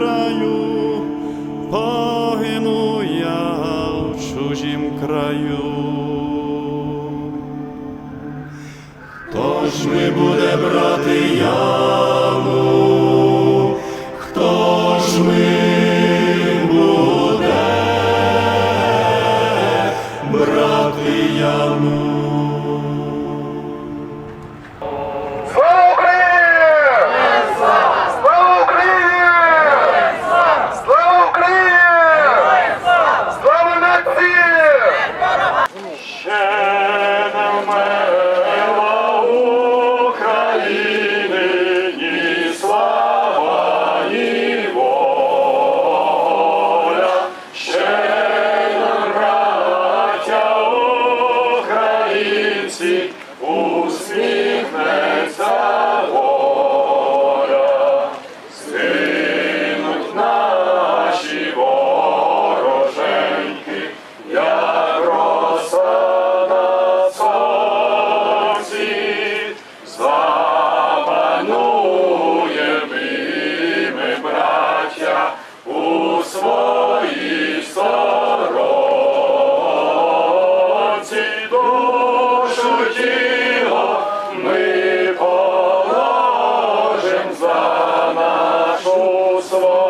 краю, погину я в чужім краю. Тож ми буде брати. Slow.